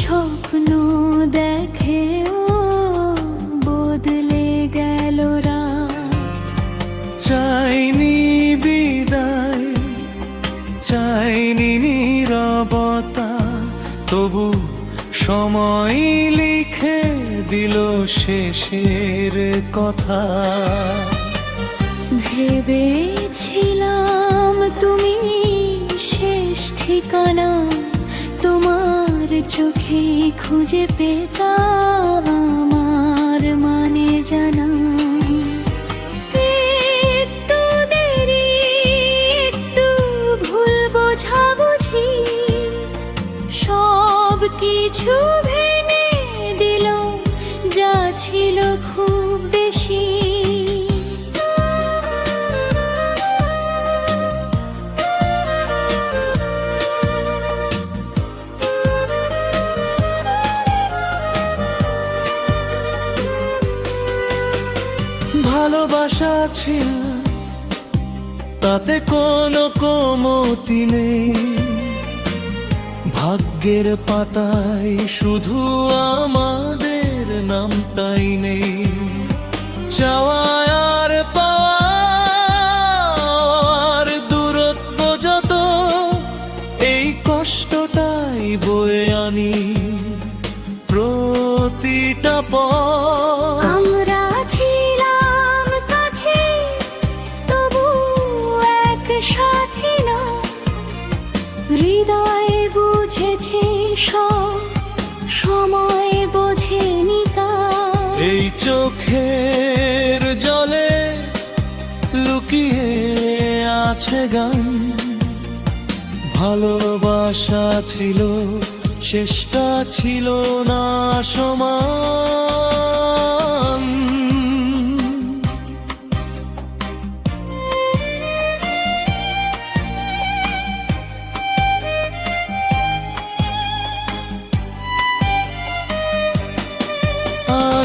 স্বপ্ন দেখেও বদলে গেল চাইনি বিদায় চাইনি নীরবতা তবু সময় লিখে দিল শেষের কথা। ভেবেছিলাম তুমি শেষ ঠিকানা তোমার চোখে খুঁজে পেতাম আমার মানে জানা একটু দেরি বোঝাবুঝি সব কিছু ভালোবাসা ছিল তাতে কোনো কমতি নেই। ভাগ্যের পাতায় শুধু আমাদের নামটাই নেই। চাওয়ায় সব, সময় বোঝেনি এই চোখের জলে লুকিয়ে আছে গান। ভালোবাসা ছিল, চেষ্টা ছিল না সমান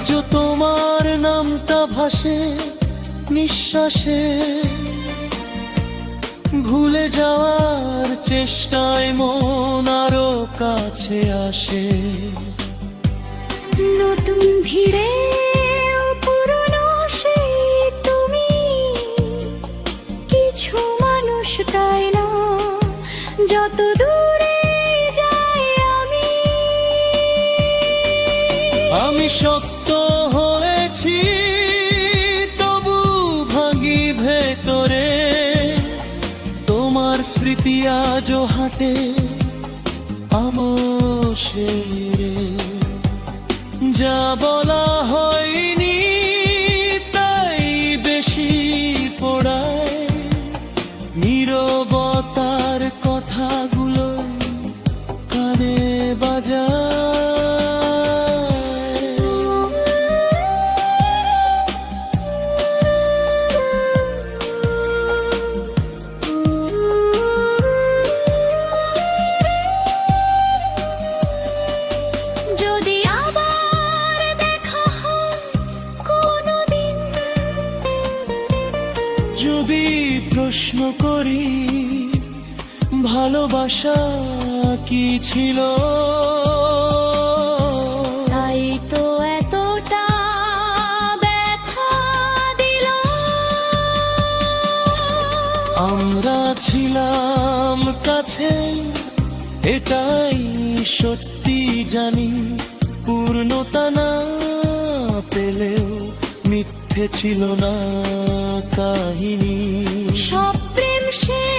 আজও তোমার নামটা ভাসে নিঃশ্বাসে। ভুলে যাওয়ার চেষ্টায় মন আরও কাছে আসে। নতুন ভিড়ে পুরনো সেই তুমি। কিছু মানুষ তাই না যত দূরে যাই আমি। আমি শক্ত স্মৃতি আজও হাঁটে আমসে যা বলা যদি প্রশ্ন করি ভালোবাসা কি ছিল? তাই তো এতটা ব্যথা দিল। আমরা ছিলাম কাছে এটাই সত্যি জানি। পূর্ণতা না পেলেও মিথ্যে ছিল না। কাহিনী। সব প্রেম শেষ